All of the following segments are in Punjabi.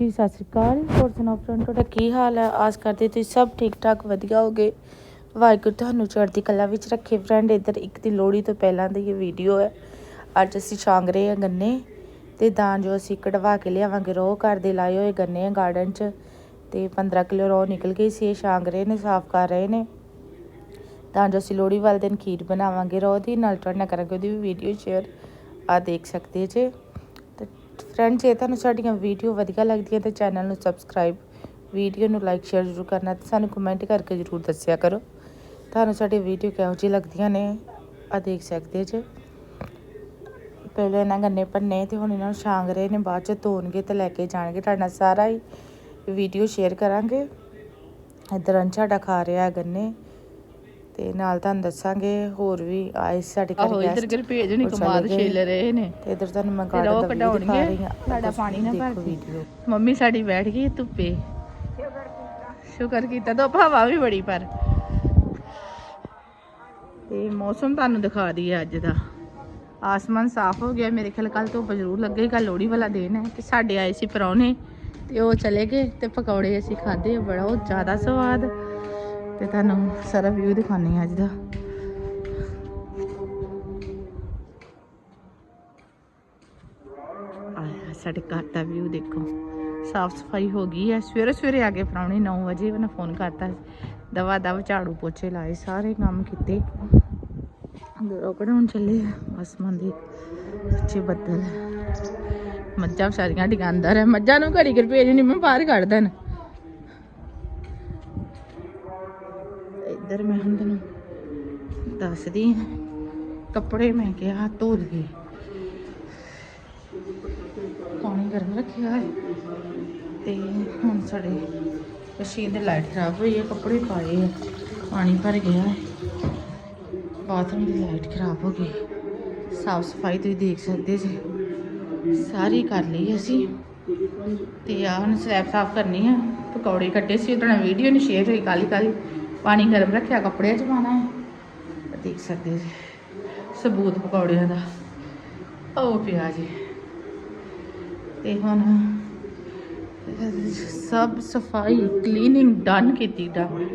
ਜੀ, ਸਤਿ ਸ਼੍ਰੀ ਅਕਾਲ। ਹੋਰ ਸੁਣਾਓ ਫਰੈਂਡ ਤੁਹਾਡਾ? ਕੀ ਹਾਲ ਹੈ? ਆਸ ਕਰਦੇ ਤੁਸੀਂ ਸਭ ਠੀਕ ਠਾਕ ਵਧੀਆ ਹੋਗੇ? ਵਾਹਿਗੁਰੂ, ਤੁਹਾਨੂੰ ਚੜ੍ਹਦੀ ਕਲਾ ਵਿੱਚ ਰੱਖੇ ਫਰੈਂਡ ਇੱਧਰ ਇੱਕ ਦੀ ਲੋਹੜੀ ਤੋਂ ਪਹਿਲਾਂ ਦੀ ਇਹ ਵੀਡੀਓ ਹੈ। ਅੱਜ ਅਸੀਂ ਛਾਂਗ ਰਹੇ ਹਾਂ ਗੰਨੇ ਤੇ ਦਾਨ ਜੋ ਅਸੀਂ ਕਢਵਾ ਕੇ ਲਿਆਵਾਂਗੇ, ਰੋਹ ਘਰ ਦੇ ਲਾਏ ਹੋਏ ਗੰਨੇ ਆ ਗਾਰਡਨ 'ਚ ਤੇ 15 ਕਿਲੋ ਰੋਹ ਨਿਕਲ ਗਈ ਸੀ, ਇਹ ਛਾਂਗ ਰਹੇ ਨੇ, ਸਾਫ਼ ਕਰ ਰਹੇ ਨੇ। ਤਾਂ ਜੋ ਅਸੀਂ ਲੋਹੜੀ ਵਾਲੇ ਦਿਨ ਖੀਰ ਬਣਾਵਾਂਗੇ, ਰੋਹ ਦੀ ਨਾਲ ਤੁਹਾਡੇ ਨਾਲ ਕਰਾਂਗੇ, ਉਹਦੀ ਵੀ ਵੀਡੀਓ ਸ਼ੇਅਰ ਆ ਦੇਖ ਸਕਦੇ ਜੇ। ਫਰੈਂਡ ਜੇ ਤੁਹਾਨੂੰ ਸਾਡੀਆਂ ਵੀਡੀਓ ਵਧੀਆ ਲੱਗਦੀਆਂ ਤਾਂ ਚੈਨਲ ਨੂੰ ਸਬਸਕ੍ਰਾਈਬ ਵੀਡੀਓ ਨੂੰ ਲਾਈਕ ਸ਼ੇਅਰ ਜ਼ਰੂਰ ਕਰਨਾ ਤੇ ਸਾਨੂੰ ਕਮੈਂਟ ਕਰਕੇ ਜ਼ਰੂਰ ਦੱਸਿਆ ਕਰੋ। ਤੁਹਾਨੂੰ ਸਾਡੀ ਵੀਡੀਓ ਕਿਹੋ ਜਿਹੀ ਲੱਗਦੀਆਂ ਨੇ ਆ ਦੇਖ ਸਕਦੇ ਜੇ। ਪਹਿਲੇ ਇਹਨਾਂ ਗੰਨੇ ਭੰਨੇ ਤੇ ਹੁਣ ਇਹਨਾਂ ਨੂੰ ਛਾਂਗ ਰਹੇ ਨੇ, ਬਾਅਦ ਚ ਧੋਣਗੇ ਤੇ ਲੈ ਕੇ ਜਾਣਗੇ। ਤੁਹਾਡੇ ਨਾਲ ਸਾਰਾ ਹੀ ਵੀਡੀਓ ਸ਼ੇਅਰ ਕਰਾਂਗੇ। ਇੱਧਰ ਅੰਸ਼ ਖਾ ਰਿਹਾ ਗੰਨੇ। ਤੇ ਨਾਲ ਤੁਹਾਨੂੰ ਦੱਸਾਂਗੇ ਹੋਰ ਵੀ ਆਏ ਸਾਡੇ ਘਰ ਆਹੋ ਇੱਧਰ ਕਰ ਭੇਜ ਨਹੀਂ ਕਮਾਦ। ਛੇਲ ਰਹੇ ਨੇ। ਤੇ ਇੱਧਰ ਤੁਹਾਨੂੰ ਮੈਂ ਤੇ ਗਾਰਡਨ ਰੋਹ ਦਾ ਵੀਡੀਓ ਦਿਖਾ ਰਹੀ ਹਾਂ। ਸਾਡਾ ਪਾਣੀ ਨਾ ਭਰ। ਵੀਡੀਓ ਮੰਮੀ ਸਾਡੀ ਬੈਠ ਗਈ ਧੁੱਪੇ। ਸ਼ੁਕਰ ਕੀਤਾ ਧੁੱਪ ਹਵਾ ਵੀ ਬੜੀ ਪਰ ਤੇ ਮੌਸਮ ਤੁਹਾਨੂੰ ਦਿਖਾ ਦਈਏ ਅੱਜ ਦਾ। ਆਸਮਾਨ ਸਾਫ਼ ਹੋ ਗਿਆ ਮੇਰੇ ਖਿਆਲ ਕੱਲ ਧੁੱਪ ਜ਼ਰੂਰ ਲੱਗੇ ਕੱਲ ਲੋਹੜੀ ਵਾਲਾ ਦਿਨ ਹੈ। ਤੇ ਸਾਡੇ ਆਏ ਸੀ ਪਰੌਣੇ ਤੇ ਉਹ ਚਲੇ ਗਏ ਤੇ ਪਕੌੜੇ ਅਸੀਂ ਖਾਦੇ ਬੜਾ ਉਹ ਜ਼ਿਆਦਾ ਸਵਾਦ। ਤੇ ਤੁਹਾਨੂੰ ਸਾਰਾ ਵਿਊ ਦਿਖਾਉਂਦੇ ਹਾਂ ਅੱਜ ਦਾ। ਸਾਡੇ ਘਰ ਦਾ ਵਿਊ ਦੇਖੋ। ਸਾਫ਼ ਸਫ਼ਾਈ ਹੋ ਗਈ ਹੈ। ਸਵੇਰੇ ਸਵੇਰੇ ਆ ਕੇ ਪ੍ਰਾਹੁਣੇ 9 ਵਜੇ ਉਹਨੇ ਫੋਨ ਕਰਤਾ। ਦਵਾ ਦਵ ਝਾੜੂ ਪੋਚੇ ਲਾਏ, ਸਾਰੇ ਕੰਮ ਕੀਤੇ। ਰੋਕੜ ਹੁਣ ਚੱਲੇ ਆ। ਆਸਮਾਨ ਦੇ ਅੱਛੇ ਬੱਦਲ। ਮੱਝਾਂ ਸਾਰੀਆਂ ਡੀਆਂ ਹੈ ਮੱਝਾਂ ਨੂੰ ਘੜੀ ਘਰ ਭੇਜ ਨਹੀਂ ਮੈਂ ਬਾਹਰ ਕੱਢ ਦੇਣ। ਇੱਧਰ ਮੈਂ ਹੁਣ ਤੈਨੂੰ ਦੱਸਦੀ ਹਾਂ। ਕੱਪੜੇ ਮੈਂ ਕਿਹਾ ਧੋ ਦਈਏ ਪਾਣੀ ਗਰਮ ਰੱਖਿਆ ਹੈ। ਤੇ ਹੁਣ ਸਾਡੇ ਮਸ਼ੀਨ ਦੇ ਲਾਈਟ ਖਰਾਬ ਹੋਈ ਹੈ, ਕੱਪੜੇ ਪਾਏ ਆ। ਪਾਣੀ ਭਰ ਗਿਆ ਹੈ। ਬਾਥਰੂਮ ਦੀ ਲਾਈਟ ਖਰਾਬ ਹੋ ਗਈ। ਸਾਫ਼ ਸਫ਼ਾਈ ਤੁਸੀਂ ਦੇਖ ਸਕਦੇ ਜੀ। ਸਾਰੀ ਕਰ ਲਈ ਅਸੀਂ। ਤੇ ਆ ਹੁਣ ਸਲੈਬ ਸਾਫ਼ ਕਰਨੀ ਹੈ ਪਕੌੜੇ ਕੱਟੇ ਸੀ, ਉਹਦੇ ਨਾਲ ਵੀਡੀਓ ਨਹੀਂ ਸ਼ੇਅਰ ਹੋਈ ਕਾਲੀ ਕਾਲੀ ਪਾਣੀ ਗਰਮ ਰੱਖਿਆ, ਕੱਪੜਿਆਂ 'ਚ ਪਾਣਾ ਹੈ। ਦੇਖ ਸਕਦੇ ਜੀ ਸਬੂਤ ਪਕੌੜਿਆਂ ਦਾ। ਉਹ ਪਿਆ ਜੀ ਤੇ ਹੁਣ ਸਭ ਸਫ਼ਾਈ ਕਲੀਨਿੰਗ ਡਨ ਕੀਤੀ ਡਨ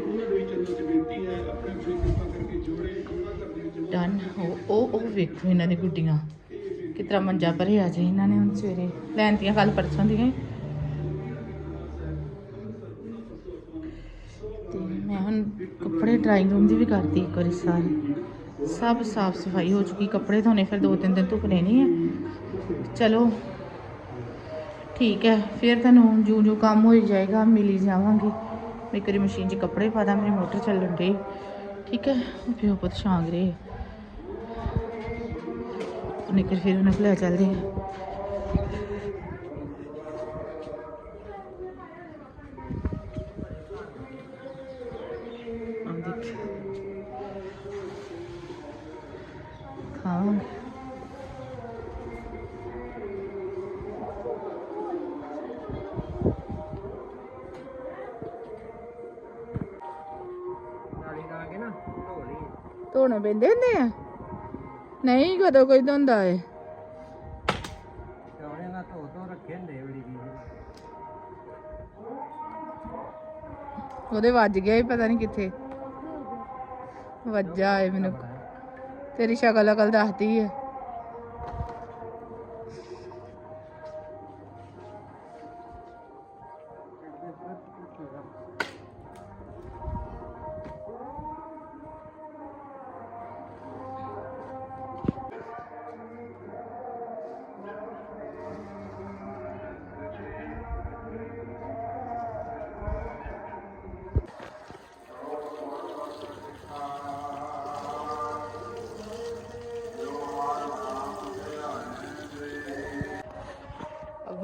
ਡਨ ਉਹ ਉਹ ਵੇਖੋ ਇਹਨਾਂ ਦੀ ਗੁੱਡੀਆਂ। ਕਿਤਰਾ ਮੰਜਾ ਭਰਿਆ ਜੇ ਇਹਨਾਂ ਨੇ ਹੁਣ ਸਵੇਰੇ। ਲੈਣ ਦੀਆਂ ਕੱਲ ਪਰਸੋਂ ਦੀਆਂ ਹੀ। ਤੇ ਮੈਂ ਹੁਣ ਕੱਪੜੇ ਡਰਾਇੰਗ ਰੂਮ ਦੀ ਵੀ ਕਰਤੀ ਇੱਕ ਵਾਰੀ ਸਾਰੀ। ਸਭ ਸਾਫ਼ ਸਫ਼ਾਈ ਹੋ ਚੁੱਕੀ, ਕੱਪੜੇ ਧੋਣੇ, ਫਿਰ ਦੋ ਤਿੰਨ ਦਿਨ ਧੁੱਪ ਨਹੀਂ ਹੈ ਚਲੋ, ਠੀਕ ਹੈ, ਫਿਰ ਤੁਹਾਨੂੰ ਜੂ ਜੂ ਕੰਮ ਹੋਈ ਜਾਏਗਾ, ਮਿਲੀ ਜਾਵਾਂਗੀ। ਮੈਂ ਕਰੀ ਮਸ਼ੀਨ 'ਚ ਕੱਪੜੇ ਪਾ ਦਾਂ, ਮੇਰੀ ਮੋਟਰ ਚੱਲਣ ਡਈ। ਠੀਕ ਹੈ ਪਿਓ ਪੁੱਤ ਸ਼ਾਂਗ ਰਹੇ ਨਿਕਲ ਫਿਰ ਉਹਨਾਂ ਕੋਲ ਲੈ ਚੱਲਦੇ ਹਾਂ ਖਾਵਾਂਗੇ ਨਾ ਧੋਣੇ ਪੈਂਦੇ ਹੁੰਦੇ ਆ? ਨਹੀਂ ਕਦੋਂ ਕੋਈ ਧੋਂਦਾ ਏ। ਚੌਣੇ ਨਾਲ ਧੋ ਧੋ ਰੱਖੇ ਹੁੰਦੇ ਬੜੀ ਜੀ। ਉਹਦੇ ਵੱਜ ਗਿਆ ਹੀ ਪਤਾ ਨਹੀਂ ਕਿੱਥੇ। ਵੱਜਾ ਏ ਮੈਨੂੰ। ਤੇਰੀ ਸ਼ਕਲ ਅਕਲ ਦੱਸਦੀ ਹੈ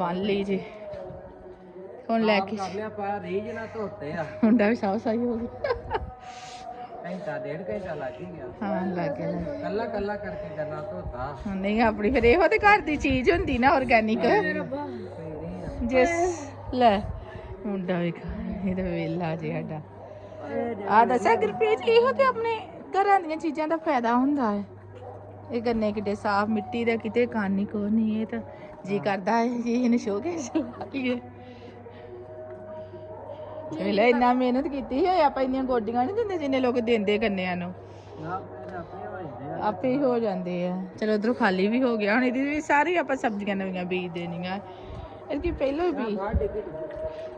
ਬੰਨ ਲਈ ਜੀ। ਹੁਣ ਲੈ ਕੇ ਕਰ ਲਿਆ ਪਾ ਰੀਜ ਨਾਲ ਧੋਤੇ ਆ। ਮੁੰਡਾ ਵੀ ਸਾਫ਼ ਸਾਈ ਹੋ ਗਿਆ। ਘੰਟਾ ਡੇਢ ਘੰਟਾ ਲੱਗ ਹੀ ਗਿਆ। ਹਾਂ ਲੱਗ ਗਿਆ। ਕੱਲਾ ਕੱਲਾ ਕਰਕੇ ਕਰਨਾ ਧੋਤਾ। ਹੁਣ ਨਹੀਂ ਆਪਣੀ ਫਿਰ ਇਹੋ ਤੇ ਘਰ ਦੀ ਚੀਜ਼ ਹੁੰਦੀ ਨਾ ਆਰਗੈਨਿਕ ਜਿਸ ਲੈ ਮੁੰਡਾ ਵੇਖ ਇਹ ਤਾਂ ਵੇਲਾ ਜੇ ਸਾਡਾ। ਆ ਦੱਸਿਆ ਗੁਰਪ੍ਰੀਤ ਇਹੋ ਤੇ ਆਪਣੇ ਘਰਾਂ ਦੀਆਂ ਚੀਜ਼ਾਂ ਦਾ ਫਾਇਦਾ ਹੁੰਦਾ ਹੈ। ਇਹ ਗੰਨੇ ਕਿਤੇ ਸਾਫ਼ ਮਿੱਟੀ ਦਾ ਕਿਤੇ ਕਾਨੀ ਕੋ ਨਹੀਂ ਇਹ ਤਾਂ ਜੀ ਕਰਦਾ ਹੈ ਜੀ ਇਹਨੂੰ ਕੇ ਲਾ ਲਈਏ। ਵੇਲੇ ਇੰਨਾ ਮਿਹਨਤ ਕੀਤੀ ਹੈ ਆਪਾਂ ਇੰਨੀਆਂ ਗੋਡੀਆਂ ਨਹੀਂ ਦਿੰਦੇ ਜਿੰਨੇ ਲੋਕ ਦਿੰਦੇ ਕੰਨਿਆਂ ਨੂੰ। ਆਪੇ ਹੀ ਹੋ ਜਾਂਦੇ ਆ। ਚਲੋ ਉਧਰੋਂ ਖਾਲੀ ਵੀ ਹੋ ਗਿਆ ਹੁਣ ਇਹਦੀ ਵੀ ਸਾਰੀ ਆਪਾਂ ਸਬਜ਼ੀਆਂ ਨਵੀਆਂ ਬੀਜ ਦੇਣੀਆਂ ਇਹਦੀ ਪਹਿਲਾਂ ਹੀ ਬੀਜ ਡਿੱਗੀ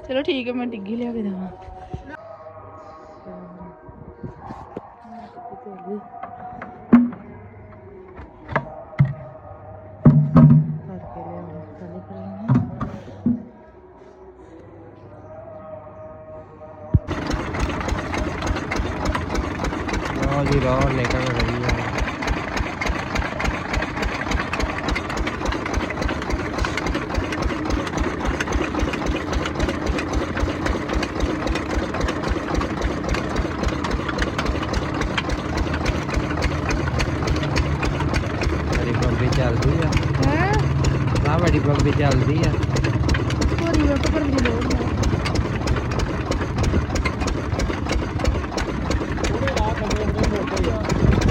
ਚਲੋ ਠੀਕ ਹੈ ਮੈਂ ਟਿੱਗੀ ਲਿਆ ਕੇ ਦੇਵਾਂ। ਰੋ ਜੀ ਰੋ ਨਿਕਲ ਰਹੀ ਹੈ ਬੜੀ ਬੰਬੀ ਚੱਲਦੀ ਆ ਹੈ ਨਾ ਬੜੀ ਬੰਬੀ ਚੱਲਦੀ ਆ ਹੋਰੀ ਵਾ ਪਰ ਦੀ ਲੋੜ ਹੈ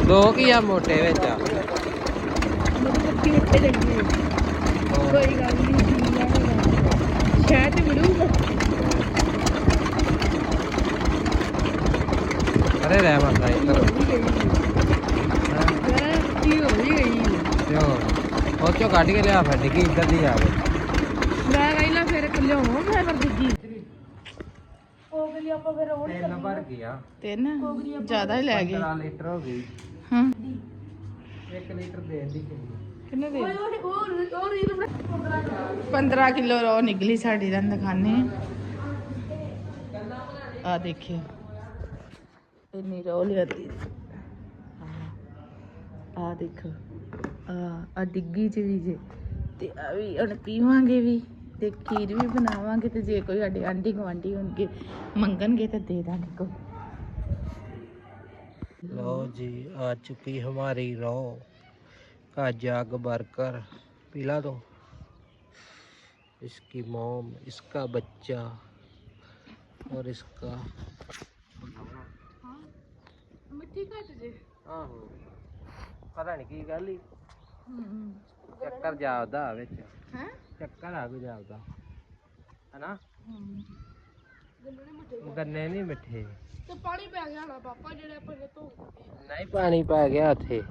ਦੋ ਕੀ ਆ ਮੋਟੇ ਵਿੱਚ। ਉੱਤੇ ਲੱਗੀ ਹੈ। ਕੋਈ ਗੱਲ ਨਹੀਂ ਸ਼ਾਇਦ ਮਿਲੂਗਾ ਅਰੇ ਰਹਿ ਮੰਦਾ ਇੱਧਰ ਕੀ ਹੋ ਰਹੀ ਗਈ। ਤੇ ਹੋਰ ਉਹ ਚੋਂ ਕੱਢ ਕੇ ਲਿਆ ਫਿਰ ਡਿੱਗੀ ਇੱਧਰ ਦੀ ਆ ਗਈ ਮੈਂ ਕਹਿੰਦਾ ਫਿਰ ਲਿਆਉਂ ਮੈਂ ਪਰ ਦੂਜੀ। ਤਿੰਨ ਭਰ ਗਿਆ ਤਿੰਨ? ਜ਼ਿਆਦਾ ਹੀ ਲੈ ਗਏ। 15 ਲੀਟਰ ਹੋ ਗਈ। ਹਾਂ। 1 ਲੀਟਰ ਦੇਣ ਦੀ ਕਿੰਨੀ? ਕਿੰਨੇ ਦੇ? 15 ਕਿਲੋ। ਰੋ ਨਿਕਲੀ ਸਾਡੀ ਦਾ ਦਿਖਾਣੇ ਆ ਦੇਖਿਓ। ਇੰਨੀ ਰੋ ਲਿਆਦੀ। ਆ ਦੇਖੋ। ਆ ਆ ਡਿੱਗੀ ਚ ਵੀ ਜੇ। ਤੇ ਆ ਵੀ ਹੁਣ ਪੀਵਾਂਗੇ ਵੀ। ਤੇ ਖੀਰ ਵੀ ਬਣਾਵਾਂਗੇ ਤੇ ਜੇ ਕੋਈ ਸਾਡੇ ਆਂਢੀ ਗੁਆਂਢੀ ਹੋਣਗੇ ਮੰਗਣਗੇ ਤਾਂ ਦੇ ਦਾਂਗੇ ਕੋ लो जी आ चुकी हमारी रो का जग भरकर पिला दो इसकी मोम इसका बच्चा और इसका ਮਿੱਠੀ ਘੱਟ ਜੇ ਆਹੋ ਪਤਾ ਨਹੀਂ ਕੀ ਗੱਲ ਹੀ ਚੱਕਰ ਜਾਪਦਾ ਵਿੱਚ ਹੈ ਚੱਕਰ ਆ ਕੋਈ ਜਾਪਦਾ। ਹਨਾ? ਗੰਨੇ ਨਹੀਂ ਮਿੱਠੇ। ਤੇ ਪਾਣੀ ਪੈ ਗਿਆ ਨਾ ਪਾਪਾ ਜਿਹੜੇ ਆਪਾਂ ਨੇ ਧੋ ਨਹੀਂ ਪਾਣੀ ਪੈ ਗਿਆ ਉੱਥੇ।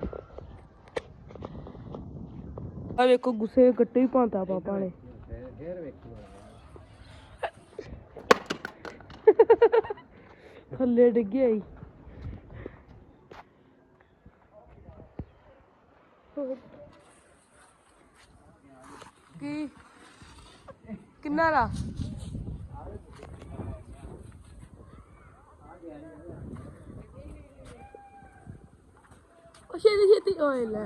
ਆ ਵੇਖੋ ਗੁੱਸੇ ਗੱਟੇ ਹੀ ਪਾਉਂਦਾ ਪਾਪਾ ਨੇ। ਫਿਰ ਫਿਰ ਵੇਖੀ ਥੱਲੇ ਡਿੱਗਿਆ ਹੀ ਕੀ? ਕਿੰਨਾ ਰਾ ਉਹ ਛੇਤੀ ਛੇਤੀ ਓਏ ਲੈ।